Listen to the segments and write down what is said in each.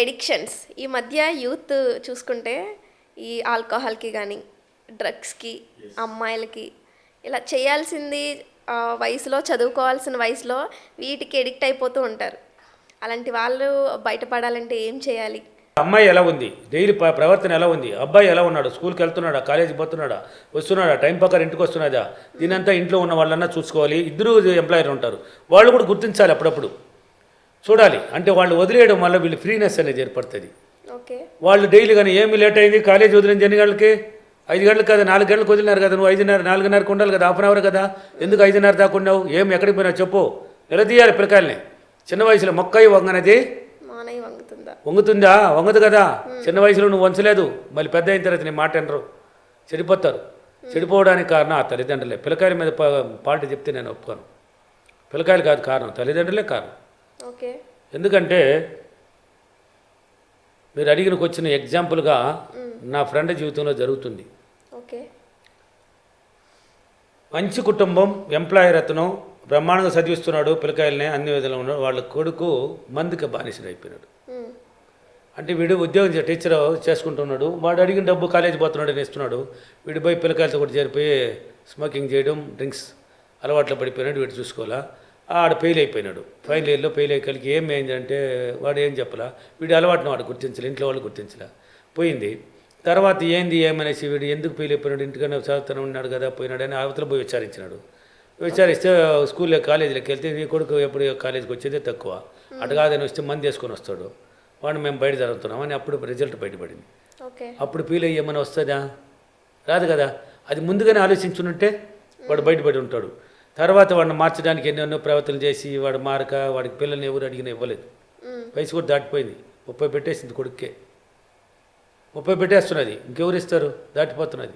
Addictions ఈ మధ్య youth చూసుకుంటే ఈ ఆల్కహాల్కి కానీ డ్రగ్స్కి అమ్మాయిలకి ఇలా చేయాల్సింది వయసులో చదువుకోవాల్సిన వయసులో వీటికి ఎడిక్ట్ అయిపోతూ ఉంటారు. అలాంటి వాళ్ళు బయటపడాలంటే ఏం చేయాలి? అమ్మాయి ఎలా ఉంది? డైలీ ప్రవర్తన ఎలా ఉంది? అబ్బాయి ఎలా ఉన్నాడు? స్కూల్కి వెళ్తున్నాడా? కాలేజీకి పోతున్నాడా? వస్తున్నాడా? టైం ప్రకారం ఇంటికి వస్తున్నాడా? దీనంతా ఇంట్లో ఉన్న వాళ్ళన్నా చూసుకోవాలి. ఇద్దరు ఎంప్లాయర్ ఉంటారు. వాళ్ళు కూడా గుర్తించాలి అప్పుడప్పుడు. చూడాలి. అంటే వాళ్ళు వదిలేయడం వల్ల వీళ్ళు ఫ్రీనెస్ అనేది ఏర్పడుతుంది. వాళ్ళు డైలీ కానీ ఏమి లేట్ అయింది కాలేజ్ వదిలింది ఎన్ని గంటలకి? ఐదు గంటలకు కదా నాలుగు గంటలకు వదిలినారు కదా నువ్వు? ఐదున్నర నాలుగున్నరకు ఉండాలి కదా హాఫ్ అన్ అవర్ కదా? ఎందుకు ఐదున్నర దాకా ఉన్నావు? ఏం ఎక్కడికి పోయినావు చెప్పు. నిలదీయాలి పిల్లకాయల్ని చిన్న వయసులో మొక్కయి వంగనది వంగుతుందా? వంగుతుందా? వంగదు కదా. చిన్న వయసులో నువ్వు వంచలేదు. మళ్ళీ పెద్ద అయిన తర్వాత నీ మాట వినరు. చెడిపోతారు. చెడిపోవడానికి కారణం ఆ తల్లిదండ్రులే. పిల్లకాయల మీద పాట చెప్తే నేను ఒప్పుకోను. పిల్లకాయలు కాదు కారణం తల్లిదండ్రులే కారణం. ఎందుకంటే మీరు అడిగిన వచ్చిన ఎగ్జాంపుల్గా నా ఫ్రెండ్ జీవితంలో జరుగుతుంది. ఓకే. మంచి కుటుంబం ఎంప్లాయర్ అతను బ్రహ్మాండంగా చదివిస్తున్నాడు పిల్లకాయలనే అన్ని విధాలు ఉన్నాడు వాళ్ళ కొడుకు మందుకి బానిసడు అయిపోయినాడు. అంటే వీడు ఉద్యోగం టీచర్ చేసుకుంటున్నాడు వాడు అడిగిన డబ్బు కాలేజ్ పోతున్నాడు అని ఇస్తున్నాడు వీడు పోయి పిల్లకాయలతో కూడా చేరిపోయి స్మోకింగ్ చేయడం డ్రింక్స్ అలవాట్లో పడిపోయినాడు వీడు చూసుకోవాలా? ఆడ ఫెయిల్ అయిపోయినాడు. ఫైనల్ ఇయర్లో ఫెయిల్ అయ్యేకలికి ఏం అయిందంటే వాడు ఏం చెప్పలా? వీడి అలవాటును వాడు గుర్తించలే ఇంట్లో వాళ్ళు గుర్తించలే. పోయింది. తర్వాత ఏంది ఏమనేసి వీడు ఎందుకు ఫెయిల్ అయిపోయినాడు? ఇంటికన్నా చదువుతూనే ఉన్నాడు కదా పోయినాడు అని అవతల పోయి విచారించినాడు. విచారిస్తే స్కూల్లో కాలేజీలోకి వెళ్తే నీ కొడుకు ఎప్పుడు కాలేజీకి వచ్చేదే తక్కువ. అటు కాదని వస్తే మంది వేసుకొని వస్తాడు. వాడు మేము బయట జరుగుతున్నాం అని అప్పుడు రిజల్ట్ బయటపడింది. అప్పుడు ఫీల్ అయ్యి ఏమైనా వస్తుందా? రాదు కదా. అది ముందుగానే ఆలోచించుంటే వాడు బయటపడి ఉంటాడు. తర్వాత వాడిని మార్చడానికి ఎన్నెన్నో ప్రవర్తనలు చేసి వాడు మారక వాడికి పిల్లల్ని ఎవరు అడిగినా ఇవ్వలేదు. వయసు కూడా దాటిపోయింది. ముప్పై పెట్టేసింది కొడుక్కే. ముప్పై పెట్టేస్తున్నది. ఇంకెవరు ఇస్తారు? దాటిపోతున్నది.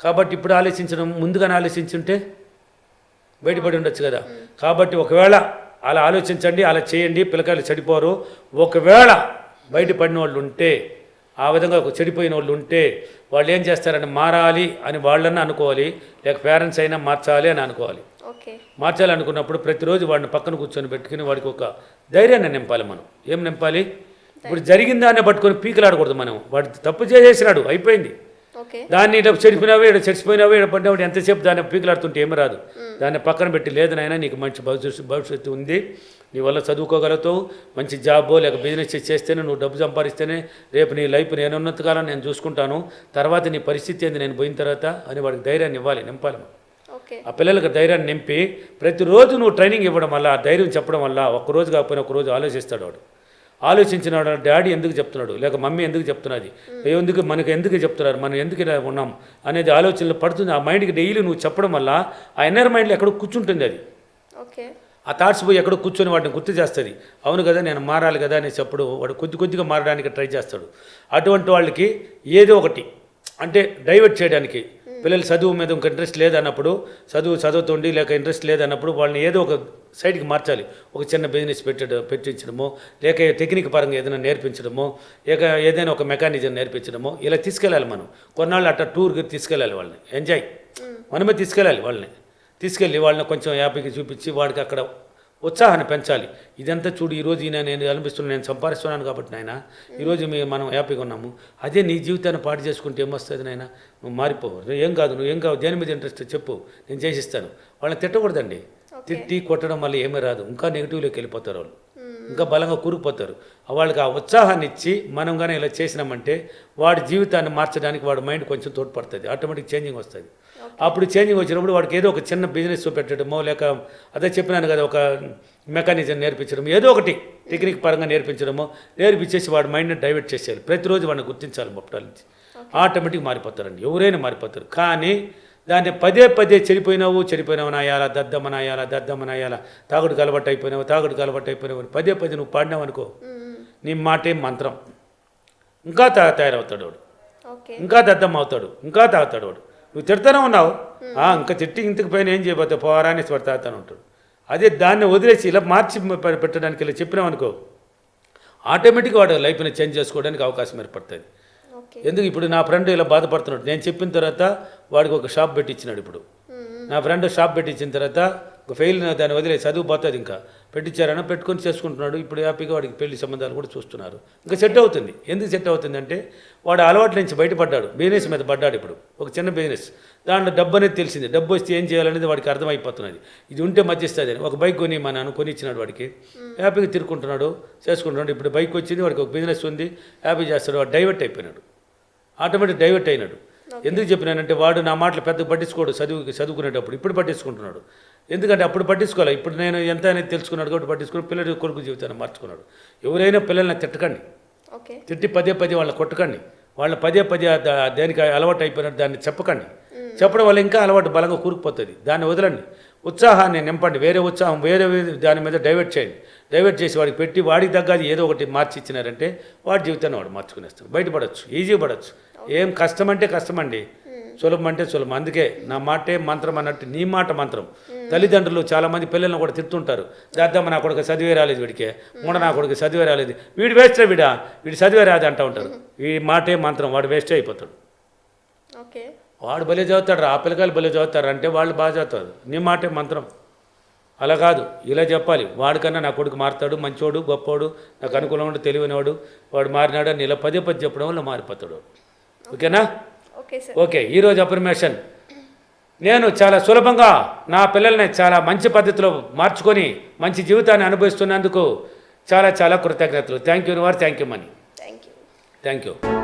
కాబట్టి ఇప్పుడు ఆలోచించడం ముందుగానే ఆలోచించుంటే బయటపడి ఉండొచ్చు కదా. కాబట్టి ఒకవేళ అలా ఆలోచించండి అలా చేయండి పిల్లకాయలు చెడిపోరు. ఒకవేళ బయటపడిన వాళ్ళు ఉంటే ఆ విధంగా ఒక చెడిపోయిన వాళ్ళు ఉంటే వాళ్ళు ఏం చేస్తారని మారాలి అని వాళ్ళన్నా అనుకోవాలి. లేక పేరెంట్స్ అయినా మార్చాలి అని అనుకోవాలి. ఓకే. మార్చాలి అనుకున్నప్పుడు ప్రతిరోజు వాడిని పక్కన కూర్చొని పెట్టుకుని వాడికి ఒక ధైర్యాన్ని నింపాలి మనం. ఏం నింపాలి? ఇప్పుడు జరిగిన దాన్ని పట్టుకొని పీకలాడకూడదు మనం. వాడు తప్పు చేసేసినాడు అయిపోయింది. దాన్ని ఇట్లా చెడిపోయినావు ఇక్కడ చచ్చిపోయినావు ఇక్కడ పడినావు ఎంతసేపు దాన్ని పీకలాడుతుంటే ఏమి రాదు. దాన్ని పక్కన పెట్టి లేదు నాయనా నీకు మంచి భవిష్యత్తు భవిష్యత్తు ఉంది. నీ వల్ల చదువుకోగలుగుతావు మంచి జాబో లేక బిజినెస్ చేస్తేనే నువ్వు డబ్బు సంపాదిస్తేనే రేపు నీ లైఫ్ నేను ఉన్నంతకాలం నేను చూసుకుంటాను. తర్వాత నీ పరిస్థితి ఏంది? నేను పోయిన తర్వాత అని వాడికి ధైర్యాన్ని ఇవ్వాలి నింపాలి ఆ పిల్లలకు ధైర్యాన్ని నింపి ప్రతిరోజు నువ్వు ట్రైనింగ్ ఇవ్వడం వల్ల ఆ ధైర్యం చెప్పడం వల్ల ఒక్కరోజు కాకపోయినా ఒకరోజు ఆలోచిస్తాడు వాడు. ఆలోచించిన డాడీ ఎందుకు చెప్తున్నాడు? లేక మమ్మీ ఎందుకు చెప్తున్నది? ఎందుకు మనకు ఎందుకు చెప్తున్నారు? మనం ఎందుకు ఇలా ఉన్నాం? అనేది ఆలోచనలు పడుతుంది. ఆ మైండ్కి డైలీ నువ్వు చెప్పడం వల్ల ఆ ఇన్నర్ మైండ్లో ఎక్కడో కూర్చుంటుంది అది. ఓకే. ఆ థాట్స్ పోయి ఎక్కడో కూర్చొని వాడిని గుర్తు చేస్తుంది. అవును కదా నేను మారాలి కదా అని చెప్పడు వాడు కొద్ది కొద్దిగా మారడానికి ట్రై చేస్తాడు. అటువంటి వాళ్ళకి ఏదో ఒకటి అంటే డైవర్ట్ చేయడానికి పిల్లలు చదువు మీద ఇంకా ఇంట్రెస్ట్ లేదన్నప్పుడు చదువు చదువుతుండి లేక ఇంట్రెస్ట్ లేదన్నప్పుడు వాళ్ళని ఏదో ఒక సైడ్కి మార్చాలి. ఒక చిన్న బిజినెస్ పెట్టడం పెట్టించడమో లేక టెక్నిక్ పరంగా ఏదైనా నేర్పించడమో లేక ఏదైనా ఒక మెకానిజం నేర్పించడమో ఇలా తీసుకెళ్ళాలి మనం. కొన్నాళ్ళు అట్లా టూర్కి తీసుకెళ్ళాలి వాళ్ళని. ఎంజాయ్ మనమే తీసుకెళ్ళాలి వాళ్ళని. తీసుకెళ్ళి వాళ్ళని కొంచెం హ్యాపీగా చూపించి వాడికి అక్కడ ఉత్సాహాన్ని పెంచాలి. ఇదంతా చూడు ఈరోజు ఈయన నేను అనిపిస్తున్నాను నేను సంపాదిస్తున్నాను కాబట్టి నాయన ఈరోజు మీ మనం హ్యాపీగా ఉన్నాము. అదే నీ జీవితాన్ని పాటు చేసుకుంటే ఏమొస్తుంది నాయన? నువ్వు మారిపోవు. నువ్వు ఏం కాదు నువ్వు ఏం కాదు దేని మీద ఇంట్రెస్ట్ చెప్పు. నేను చేసిస్తాను. వాళ్ళని తిట్టకూడదండి. తిట్టి కొట్టడం వల్ల ఏమీ రాదు. ఇంకా నెగిటివ్లోకి వెళ్ళిపోతారు వాళ్ళు. ఇంకా బలంగా కూరుకుపోతారు. వాళ్ళకి ఆ ఉత్సాహాన్ని ఇచ్చి మనం కానీ ఇలా చేసినామంటే వాడి జీవితాన్ని మార్చడానికి వాడి మైండ్ కొంచెం తోడ్పడుతుంది. ఆటోమేటిక్ చేంజింగ్ వస్తుంది. అప్పుడు చేంజింగ్ వచ్చినప్పుడు వాడికి ఏదో ఒక చిన్న బిజినెస్ పెట్టడమో లేక అదే చెప్పినాను కదా ఒక మెకానిజం నేర్పించడం ఏదో ఒకటి టెక్నిక్ పరంగా నేర్పించడమో నేర్పించేసి వాడి మైండ్ని డైవర్ట్ చేసేయాలి. ప్రతిరోజు వాడిని గుర్తించాలి మొప్పటాల నుంచి. ఆటోమేటిక్ మారిపోతారండి. ఎవరైనా మారిపోతారు. కానీ దాన్ని పదే పదే చెడిపోయినావు చెడిపోయినావు నాయాలా దద్దమ్మనాయాలా దద్దమ్మనాయాలా తాగుడు కలబట్టు అయిపోయినావు తాగుడు కలబట్టు అయిపోయినావు పదే పదే నువ్వు పాడినావు అనుకో. నీ మాటే మంత్రం. ఇంకా తా తయారవుతాడు వాడు. ఇంకా దద్దమ్మ అవుతాడు ఇంకా తాగుతాడు వాడు. నువ్వు తిడతానే ఉన్నావు. ఆ, ఇంకా తిట్టి ఇంతకు పైన ఏం చేయబోతావు? పోరాని వాడు తాగుతాను ఉంటాడు. అదే దాన్ని వదిలేసి ఇలా మార్చి పెట్టడానికి ఇలా చెప్పినావు అనుకో. ఆటోమేటిక్గా వాడు లైఫ్ని చేంజ్ చేసుకోవడానికి అవకాశం ఏర్పడుతుంది. ఎందుకు ఇప్పుడు నా ఫ్రెండ్ ఇలా బాధపడుతున్నాడు? నేను చెప్పిన తర్వాత వాడికి ఒక షాప్ పెట్టించినాడు ఇప్పుడు. నా ఫ్రెండ్ షాప్ పెట్టించిన తర్వాత ఒక ఫెయిల్ దాన్ని వదిలే చదువు పోతుంది ఇంకా. పెట్టించారనో పెట్టుకొని చేసుకుంటున్నాడు. ఇప్పుడు హ్యాపీగా వాడికి పెళ్ళి సంబంధాలు కూడా చూస్తున్నారు. ఇంకా సెట్ అవుతుంది. ఎందుకు సెట్ అవుతుంది అంటే వాడు అలవాట్ల నుంచి బయటపడ్డాడు. బిజినెస్ మీద పడ్డాడు ఇప్పుడు. ఒక చిన్న బిజినెస్. దాంట్లో డబ్బు అనేది తెలిసింది. డబ్బు వస్తే ఏం చేయాలనేది వాడికి అర్థమైపోతున్నది. ఇది ఉంటే మధ్యస్తుంది అని ఒక బైక్ కొని మా నాన్న కొని ఇచ్చినాడు వాడికి హ్యాపీగా తిరుక్కుంటున్నాడు చేసుకుంటున్నాడు. ఇప్పుడు బైక్ వచ్చింది వాడికి ఒక బిజినెస్ ఉంది. హ్యాపీ చేస్తాడు. వాడు డైవర్ట్ అయిపోయినాడు. ఆటోమేటిక్ డైవర్ట్ అయినాడు. ఎందుకు చెప్పినానంటే వాడు నా మాటలు పెద్ద పట్టించుకోడు చదువు చదువుకునేటప్పుడు. ఇప్పుడు పట్టించుకుంటున్నాడు. ఎందుకంటే అప్పుడు పట్టించుకోవాలి ఇప్పుడు నేను ఎంత అనేది తెలుసుకున్నాడు కాబట్టి పట్టించుకుని పిల్లడి కొడుకు జీవితాన్ని మార్చుకున్నాడు. ఎవరైనా పిల్లల్ని తిట్టకండి. తిట్టి పదే పదే వాళ్ళని కొట్టకండి. వాళ్ళ పదే పదే దేనికి అలవాటు అయిపోయినట్టు దాన్ని చెప్పకండి. చెప్పడం వల్ల ఇంకా అలవాటు బలంగా కూరుకుపోతుంది. దాన్ని వదలండి. ఉత్సాహాన్ని నింపండి. వేరే ఉత్సాహం వేరే దాని మీద డైవర్ట్ చేయండి. డైవర్ట్ చేసి వాడికి పెట్టి వాడికి తగ్గది ఏదో ఒకటి మార్చి ఇచ్చినారంటే వాడి జీవితాన్ని వాడు మార్చుకునేస్తాడు. బయటపడచ్చు ఈజీ పడవచ్చు ఏం కష్టం అంటే కష్టం అండి సులభం అంటే సులభం. అందుకే నా మాటే మంత్రం అన్నట్టు నీ మాట మంత్రం. తల్లిదండ్రులు చాలామంది పిల్లల్ని కూడా తిడుతుంటారు. దాదాపు నా కొడుకు చదివే రాలేదు వీడికి. మూడ నా కొడుకు చదివే రాలేదు. వీడు వేస్టే వీడా? వీడు చదివే రాదు అంటూ ఉంటారు. ఈ మాటే మంత్రం. వాడు వేస్టే అయిపోతాడు. ఓకే. వాడు భలే చదువుతాడు ఆ పిల్లకాయలు భలే చదువుతారు అంటే వాళ్ళు బాగా చదువుతారు. నీ మాటే మంత్రం. అలా కాదు. ఇలా చెప్పాలి. వాడికన్నా నా కొడుకు మారుతాడు మంచోడు గొప్పోడు నాకు అనుకూలంగా తెలివైనవాడు వాడు మారినాడు అని ఇలా పదే పది చెప్పడం వల్ల మారిపోతాడు. ఓకేనా? Okay sir. ఓకే ఈరోజు అఫర్మేషన్. నేను చాలా సులభంగా నా పిల్లల్ని చాలా మంచి పద్ధతిలో మార్చుకొని మంచి జీవితాన్ని అనుభవిస్తున్నందుకు చాలా చాలా కృతజ్ఞతలు. థ్యాంక్ యూ వారు thank you money thank you thank you